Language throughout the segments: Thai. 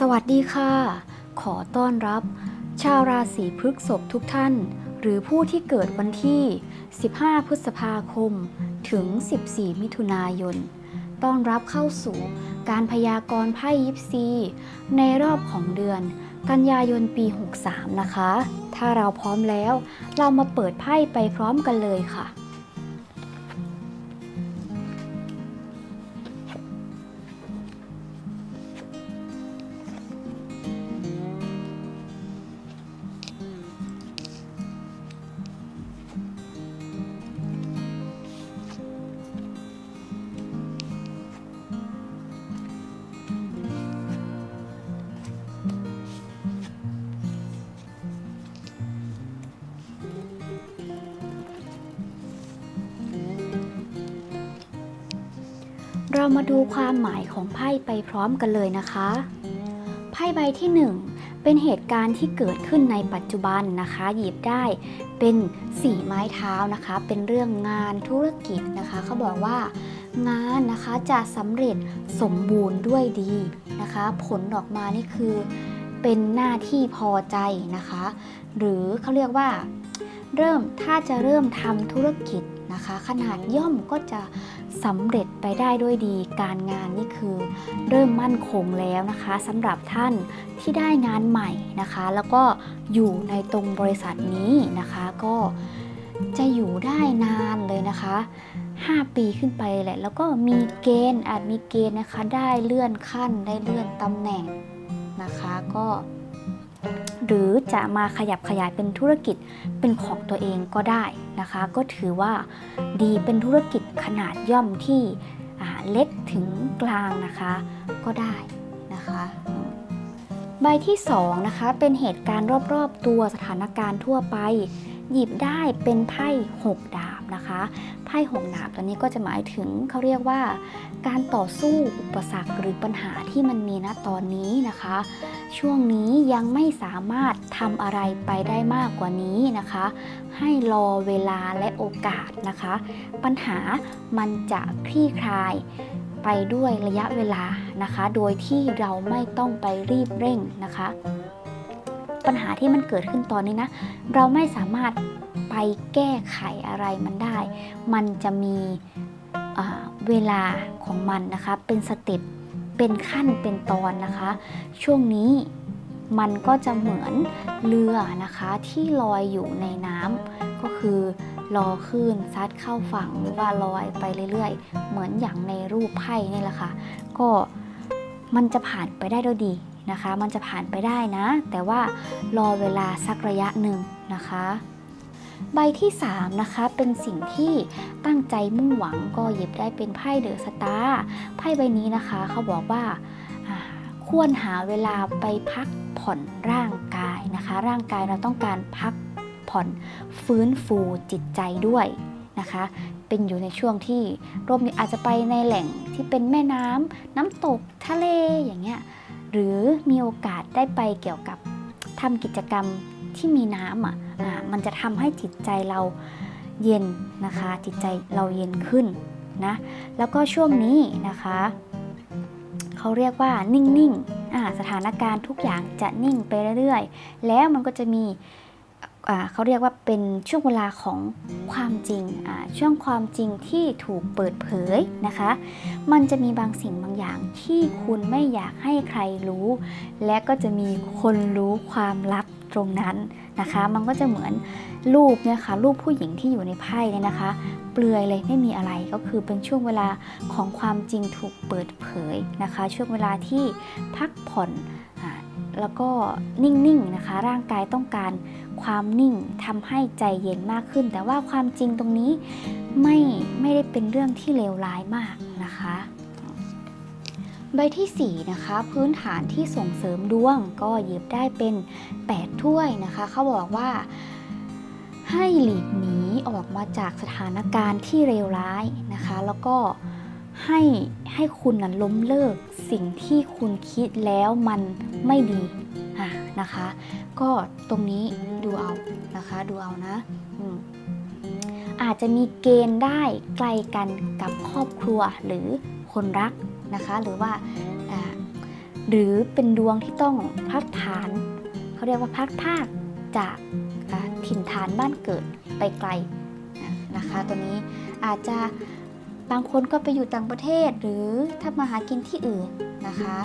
สวัสดีค่ะ ขอต้อนรับ ชาวราศีพฤษภทุกท่าน หรือผู้ที่เกิดวันที่ 15 พฤษภาคม ถึง 14 มิถุนายน ต้อนรับเข้าสู่การพยากรณ์ไพ่ยิปซี ในรอบของเดือน กันยายนปี 63 นะคะ ถ้าเราพร้อมแล้ว เรามาเปิดไพ่ไปพร้อมกันเลยค่ะ เรามาดูความหมายของไพ่ไปพร้อมกันเลยนะคะ ไพ่ใบที่ 1 เป็นเหตุการณ์ที่เกิดขึ้นในปัจจุบันนะคะ หยิบได้เป็นสี่ไม้เท้านะคะ เป็นเรื่องงานธุรกิจนะคะเขาบอกว่างานนะคะจะสำเร็จสมบูรณ์ด้วยดีนะคะ ผลออกมานี่คือเป็นหน้าที่พอใจนะคะ หรือเขาเรียกว่า เริ่มถ้าจะเริ่มทำธุรกิจนะคะ ขนาดย่อมก็จะ สำเร็จไปได้ด้วยดี การงานนี่คือ เริ่มมั่นคงแล้วนะคะสำหรับท่านที่ได้งานใหม่นะคะ แล้วก็อยู่ในตรงบริษัทนี้นะคะก็จะอยู่ได้นานเลยนะคะ 5 ปีขึ้นไปแหละ แล้วก็มีเกณฑ์อาจมีเกณฑ์นะคะ ได้เลื่อนขั้นได้เลื่อนตำแหน่งนะคะก็ หรือจะมาขยับขยายเป็นธุรกิจเป็นของตัวเองก็ได้นะคะ ก็ถือว่าดีเป็นธุรกิจขนาดย่อมที่เล็กถึงกลางนะคะก็ได้นะคะใบที่2นะคะเป็นเหตุการณ์รอบๆตัวสถานการณ์ทั่วไป หยิบได้เป็นไพ่6ดาบนะคะไพ่6ดาบตัวนี้ก็จะหมายถึงเขาเรียกว่า การต่อสู้อุปสรรคหรือปัญหาที่มันมีณตอนนี้นะคะ ช่วงนี้ยังไม่สามารถทำอะไรไปได้มากกว่านี้นะคะ ให้รอเวลาและโอกาสนะคะ ปัญหามันจะคลี่คลายไปด้วยระยะเวลานะคะ โดยที่เราไม่ต้องไปรีบเร่งนะคะ ปัญหาที่มันเกิดขึ้นตอนนี้นะ เราไม่สามารถไปแก้ไขอะไรมันได้ มันจะมีเวลาของมันนะคะ เป็นสเต็ป เป็นขั้น เป็นตอนนะคะ ช่วงนี้มันก็จะเหมือนเรือนะคะที่ลอยอยู่ในน้ำก็คือรอคลื่นซัดเข้าฝั่งหรือว่าลอยไปเรื่อยๆ เหมือนอย่างในรูปไพ่นี่แหละค่ะ ก็มันจะผ่านไปได้ด้วยดี นะคะ มันจะผ่านไปได้นะ แต่ว่ารอเวลาสักระยะหนึ่งนะคะ ใบที่ 3 นะคะ เป็นสิ่งที่ตั้งใจมุ่งหวังก็หยิบได้เป็นไพ่เดอะสตาร์ไพ่ใบนี้นะคะเขาบอกว่าควรหาเวลาไปพักผ่อนร่างกายนะคะ ร่างกายเราต้องการพักผ่อนฟื้นฟูจิตใจด้วยนะคะ เป็นอยู่ในช่วงที่รวมอาจจะไปในแหล่งที่เป็นแม่น้ำน้ำตกทะเลอย่างเงี้ย หรือมีโอกาสได้ไปเกี่ยวกับทำกิจกรรมที่มีน้ำอะอ่ามันจะทำให้จิตใจเราเย็นนะคะ จิตใจเราเย็นขึ้นนะแล้วก็ช่วงนี้นะคะเขาเรียกว่านิ่งๆสถานการณ์ทุกอย่างจะนิ่งไปเรื่อยๆ แล้วมันก็จะมี เขาเรียกว่าเป็นช่วงเวลาของความจริง ช่วงความจริงที่ถูกเปิดเผยนะคะ มันจะมีบางสิ่งบางอย่างที่คุณไม่อยากให้ใครรู้ และก็จะมีคนรู้ความลับตรงนั้นนะคะ มันก็จะเหมือนรูปเนี่ยค่ะรูปผู้หญิงที่อยู่ในไพ่เนี่ยนะคะ เปลือยเลยไม่มีอะไรก็คือเป็นช่วงเวลาของความจริงถูกเปิดเผยนะคะ ช่วงเวลาที่พักผ่อน แล้วก็นิ่งๆนะคะ ร่างกายต้องการความนิ่งทำให้ใจเย็นมากขึ้น แต่ว่าความจริงตรงนี้ไม่ไม่ได้เป็นเรื่องที่เลวร้ายมากนะคะ ใบทีสี่4นะคะพื้นฐานที่ส่งเสริมดวงก็หยิบได้เป็น 8 ถ้วยนะคะ เขาบอกว่าให้หลีกหนีออกมาจากสถานการณ์ที่เลวร้ายนะคะ แล้วก็ ให้ให้คุณนะล้มเลิกสิ่งที่คุณคิดแล้วมันไม่ดีอะนะคะ ก็ตรงนี้ดูเอานะคะดูเอานะอาจจะมีเกณฑ์ได้ไกลกันกับครอบครัวหรือคนรักนะคะ หรือว่าหรือเป็นดวงที่ต้องพักฐานเขาเรียกว่าพักภาคจากถิ่นฐานบ้านเกิดไปไกลนะนะคะ ตัวนี้อาจจะ บางคนก็ไปอยู่ต่างประเทศหรือถ้ามาหากินที่อื่นนะคะ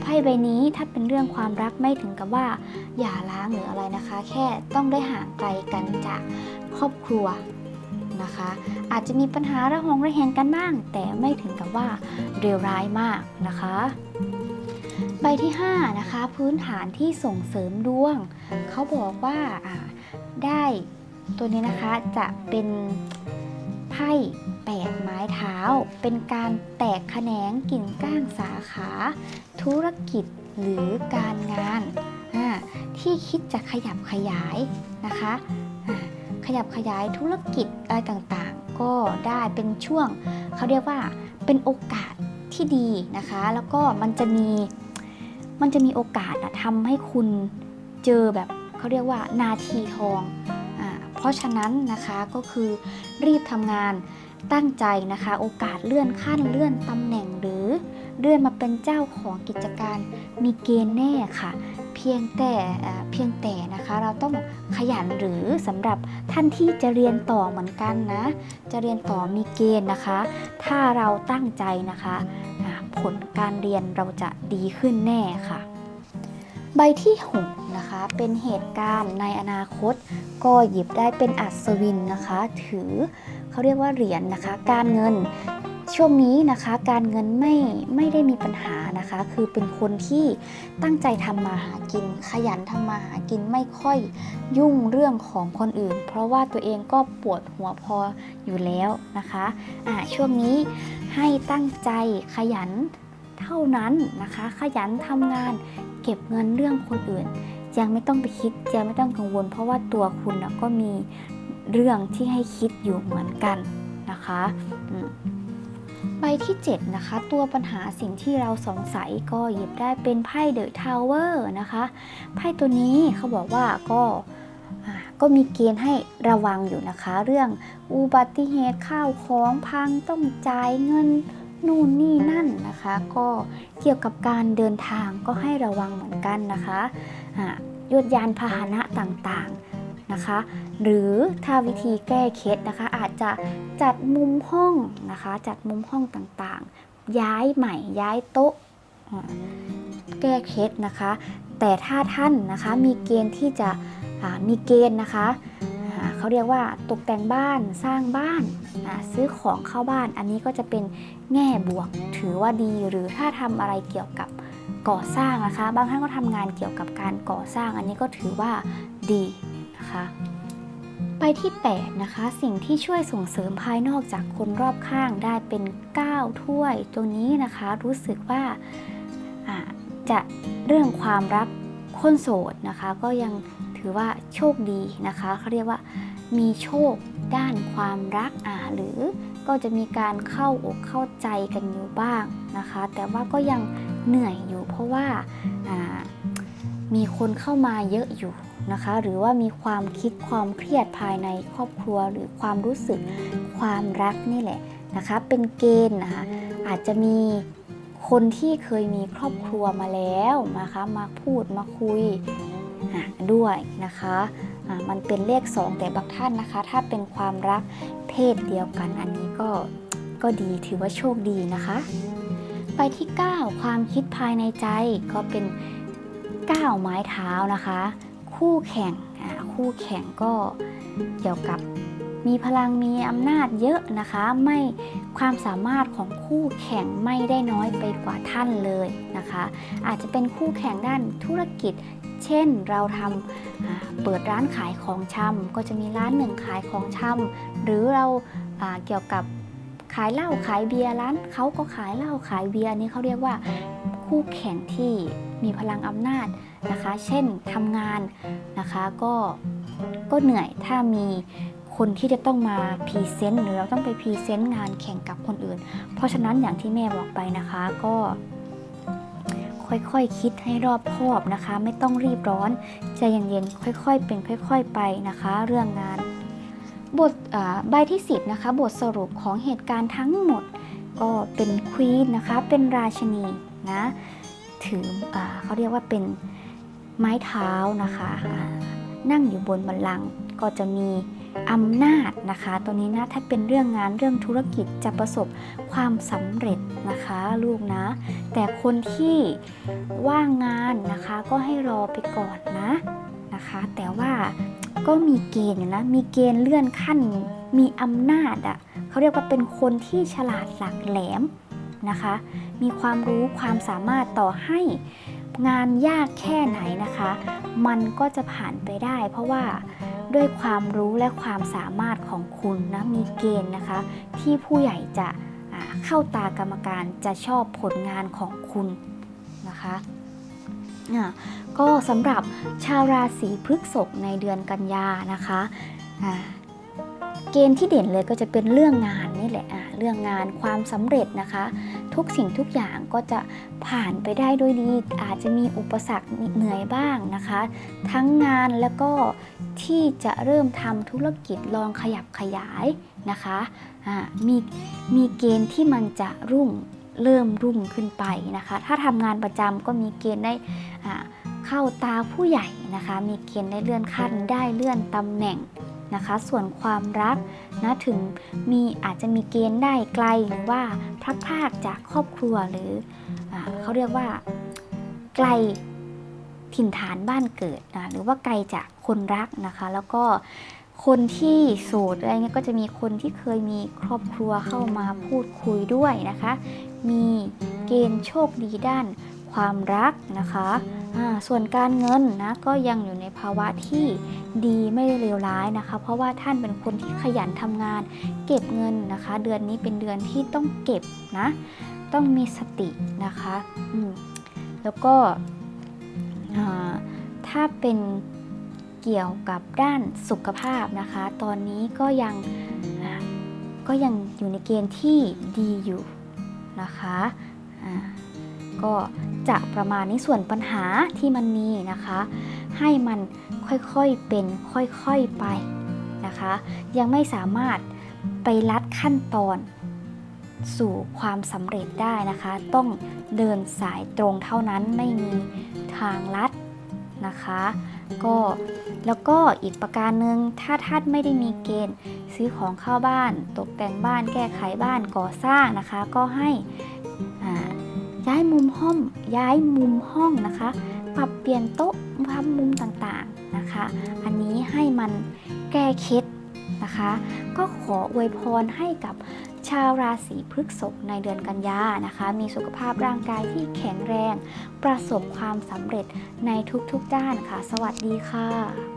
ไพ่ใบนี้ถ้าเป็นเรื่องความรักไม่ถึงกับว่าอย่าร้างหรืออะไรนะคะ แค่ต้องได้ห่างไกลกันจากครอบครัวนะคะ อาจจะมีปัญหาระหองระแหงกันบ้าง แต่ไม่ถึงกับว่าเร็วร้ายมากนะคะใบที่5นะคะพื้นฐานที่ส่งเสริมดวง เขาบอกว่าได้ตัวนี้นะคะจะเป็นไพ่ แปดไม้เท้า เป็นการแตกแขนงกิ่งก้างสาขา ธุรกิจหรือการงาน ที่คิดจะขยับขยายนะคะขยับขยายธุรกิจอะไรต่างๆ ก็ได้เป็นช่วง เขาเรียกว่าเป็นโอกาสที่ดีนะคะ แล้วก็มันจะมีมันจะมีโอกาสทำให้คุณเจอแบบเขาเรียกว่านาทีทองอเพราะฉะนั้นนะคะก็คือรีบทำงาน ตั้งใจนะคะ โอกาสเลื่อนขั้นเลื่อนตำแหน่งหรือเลื่อนมาเป็นเจ้าของกิจการมีเกณฑ์แน่ค่ะ เพียงแต่เพียงแต่นะคะเราต้องขยันหรือสำหรับท่านที่จะเรียนต่อเหมือนกันนะ จะเรียนต่อมีเกณฑ์นะคะ ถ้าเราตั้งใจนะคะผลการเรียนเราจะดีขึ้นแน่ค่ะ ใบที่ 6 นะคะ เป็นเหตุการณ์ในอนาคต ก็หยิบได้เป็นอัศวินนะคะ ถือเขาเรียกว่าเหรียญนะคะ การเงินช่วงนี้นะคะการเงินไม่ไม่ได้มีปัญหานะคะ คือเป็นคนที่ตั้งใจทำมาหากิน ขยันทำมาหากินไม่ค่อยยุ่งเรื่องของคนอื่น เพราะว่าตัวเองก็ปวดหัวพออยู่แล้วนะคะอ่าช่วงนี้ให้ตั้งใจขยันเท่านั้นนะคะ ขยันทำงานเก็บเงินเรื่องคนอื่น ยังไม่ต้องไปคิดยังไม่ต้องกังวล เพราะว่าตัวคุณนะก็มีเรื่องที่ให้คิดอยู่เหมือนกันนะคะอืมใบที่ 7 นะคะ ตัวปัญหาสิ่งที่เราสงสัยก็หยิบได้เป็นไพ่เดอะทาวเวอร์นะคะไพ่ตัวนี้เขาบอกว่าก็อ่าก็มีเกณฑ์ให้ระวังอยู่นะคะ เรื่องอุบัติเหตุข้าวของพังต้องจ่ายเงินนู่นนี่นั่นนะคะ ก็เกี่ยวกับการเดินทางก็ให้ระวังเหมือนกันนะคะ ยวดยานพาหนะต่างๆนะคะ หรือถ้าวิธีแก้เคล็ดนะคะ อาจจะจัดมุมห้องนะคะ จัดมุมห้องต่างๆ ย้ายใหม่ย้ายโต๊ะแก้เคล็ดนะคะ แต่ถ้าท่านนะคะมีเกณฑ์ที่จะมีเกณฑ์นะคะเขาเรียกว่าตกแต่งบ้านสร้างบ้านาซื้อของเข้าบ้าน อันนี้ก็จะเป็นแง่บวกถือว่าดีหรือถ้าทำอะไรเกี่ยวกับ ก่อสร้างนะคะ บางท่านก็ทำงานเกี่ยวกับการก่อสร้างอันนี้ก็ถือว่าดีนะคะไปที่ 8 นะคะ สิ่งที่ช่วยส่งเสริมภายนอกจากคนรอบข้างได้เป็น 9 ถ้วย ตัวนี้นะคะ รู้สึกว่าอ่าจะเรื่องความรักคนโสดนะคะ ก็ยังถือว่าโชคดีนะคะเขาเรียกว่ามีโชคด้านความรักอ่าหรือก็จะมีการเข้าอกเข้าใจกันอยู่บ้างนะคะ แต่ว่าก็ยัง เหนื่อยอยู่ เพราะว่ามีคนเข้ามาเยอะอยู่นะคะ หรือว่ามีความคิดความเครียดภายในครอบครัว หรือความรู้สึกความรักนี่แหละนะคะ เป็นเกณฑ์นะคะอาจจะมีคนที่เคยมีครอบครัวมาแล้วนะคะมาพูดมาคุยด้วยนะคะะมันเป็นเลข 2 แต่บางท่านนะคะ ถ้าเป็นความรักเพศเดียวกันอันนี้ก็ก็ดีถือว่าโชคดีนะคะ ไปที่ 9 ความคิดภายในใจก็เป็น 9 ไม้เท้านะคะ คู่แข่งคู่แข่งก็เกี่ยวกับมีพลังมีอำนาจเยอะนะคะ ไม่ความสามารถของคู่แข่งไม่ได้น้อยไปกว่าท่านเลยนะคะ อาจจะเป็นคู่แข่งด้านธุรกิจ เช่นเราทำเปิดร้านขายของชำก็จะมีร้านหนึ่งขายของชำหรือเราเกี่ยวกับ ขายเหล้าขายเบียร์ร้านเขาก็ขายเหล้าขายเบียร์อันนี้เขาเรียกว่าคู่แข่งที่มีพลังอำนาจนะคะ เช่นทำงานนะคะก็ก็เหนื่อยถ้ามีคนที่จะต้องมาพรีเซนต์หรือเราต้องไปพรีเซนต์งานแข่งกับคนอื่น เพราะฉะนั้นอย่างที่แม่บอกไปนะคะก็ค่อยๆคคิดให้รอบคอบนะคะ ไม่ต้องรีบร้อนใจเย็นๆค่อย ๆ เป็นค่อย ๆ ไปนะคะ เรื่องงาน บทใบที่ 10นะคะบทสรุปของเหตุการณ์ทั้งหมด ก็เป็นควีนนะคะเป็นราชนีนะถืออเขาเรียกว่าเป็นไม้เท้านะคะนั่งอยู่บนบัลลังก์ก็จะมีอำนาจนะคะตัวนี้นะถ้าเป็นเรื่องงานเรื่องธุรกิจจะประสบความสำเร็จนะคะลูกนะ แต่คนที่ว่างงานนะคะก็ให้รอไปก่อนนะนะคะ แต่ว่า ก็มีเกณฑ์อยู่นะ มีเกณฑ์เลื่อนขั้น มีอำนาจอะ่ะเขาเรียกว่าเป็นคนที่ฉลาดหลักแหลมนะคะ มีความรู้ความสามารถต่อให้งานยากแค่ไหนนะคะ มันก็จะผ่านไปได้ เพราะว่าด้วยความรู้และความสามารถของคุณนะ มีเกณฑ์นะคะ ที่ผู้ใหญ่จะเข้าตากรรมการจะชอบผลงานของคุณนะคะ ก็สำหรับชาวราศีพฤษภในเดือนกันยานะคะเกณฑ์ที่เด่นเลยก็จะเป็นเรื่องงานนี่แหละเรื่องงานความสำเร็จนะคะ ทุกสิ่งทุกอย่างก็จะผ่านไปได้ด้วยดี อาจจะมีอุปสรรคเหนื่อยบ้างนะคะ ทั้งงานแล้วก็ที่จะเริ่มทำธุรกิจลองขยับขยายนะคะอ่ามีมีเกณฑ์ที่มันจะรุ่ง เริ่มรุ่งขึ้นไปนะคะ ถ้าทำงานประจำก็มีเกณฑ์ได้เข้าตาผู้ใหญ่นะคะ มีเกณฑ์ได้เลื่อนขั้นได้เลื่อนตำแหน่งนะคะ ส่วนความรักนะถึงมีอาจจะมีเกณฑ์ได้ไกลหรือว่าพลัดพรากจากครอบครัวหรืออเขาเรียกว่าไกลถิ่นฐานบ้านเกิดนะหรือว่าไกลจากคนรักนะคะ แล้วก็คนที่โสดอะไรเงี้ยก็จะมีคนที่เคยมีครอบครัวเข้ามาพูดคุยด้วยนะคะ มีเกณฑ์โชคดีด้านความรักนะคะส่วนการเงินนะก็ยังอยู่ในภาวะที่ดีไม่ได้เลวร้ายนะคะ เพราะว่าท่านเป็นคนที่ขยันทำงาน เก็บเงินนะคะ เดือนนี้เป็นเดือนที่ต้องเก็บนะ ต้องมีสตินะคะแล้วก็ถ้าเป็นเกี่ยวกับด้านสุขภาพนะคะ ตอนนี้ก็ยังก็ยังอยู่ในเกณฑ์ที่ดีอยู่ นะคะอ่าก็จะประมาณนี้ส่วนปัญหาที่มันมีนะคะ ให้มันค่อยๆเป็นค่อยๆไปนะคะ ยังไม่สามารถไปลัดขั้นตอนสู่ความสำเร็จได้นะคะ ต้องเดินสายตรงเท่านั้นไม่มีทางลัดนะคะ ก็แล้วก็อีกประการหนึ่งถ้าท่านไม่ได้มีเกณฑ์ ซื้อของเข้าบ้าน ตกแต่งบ้าน แก้ไขบ้านก่อสร้างนะคะ ก็ให้ย้ายมุมห้องย้ายมุมห้องนะคะ ปรับเปลี่ยนโต๊ะทำมุมต่างๆนะคะ อันนี้ให้มันแก้เคล็ด นะคะ ก็ขออวยพรให้กับชาวราศีพฤษภในเดือนกันยานะคะ มีสุขภาพร่างกายที่แข็งแรง ประสบความสำเร็จในทุกๆด้านค่ะ สวัสดีค่ะ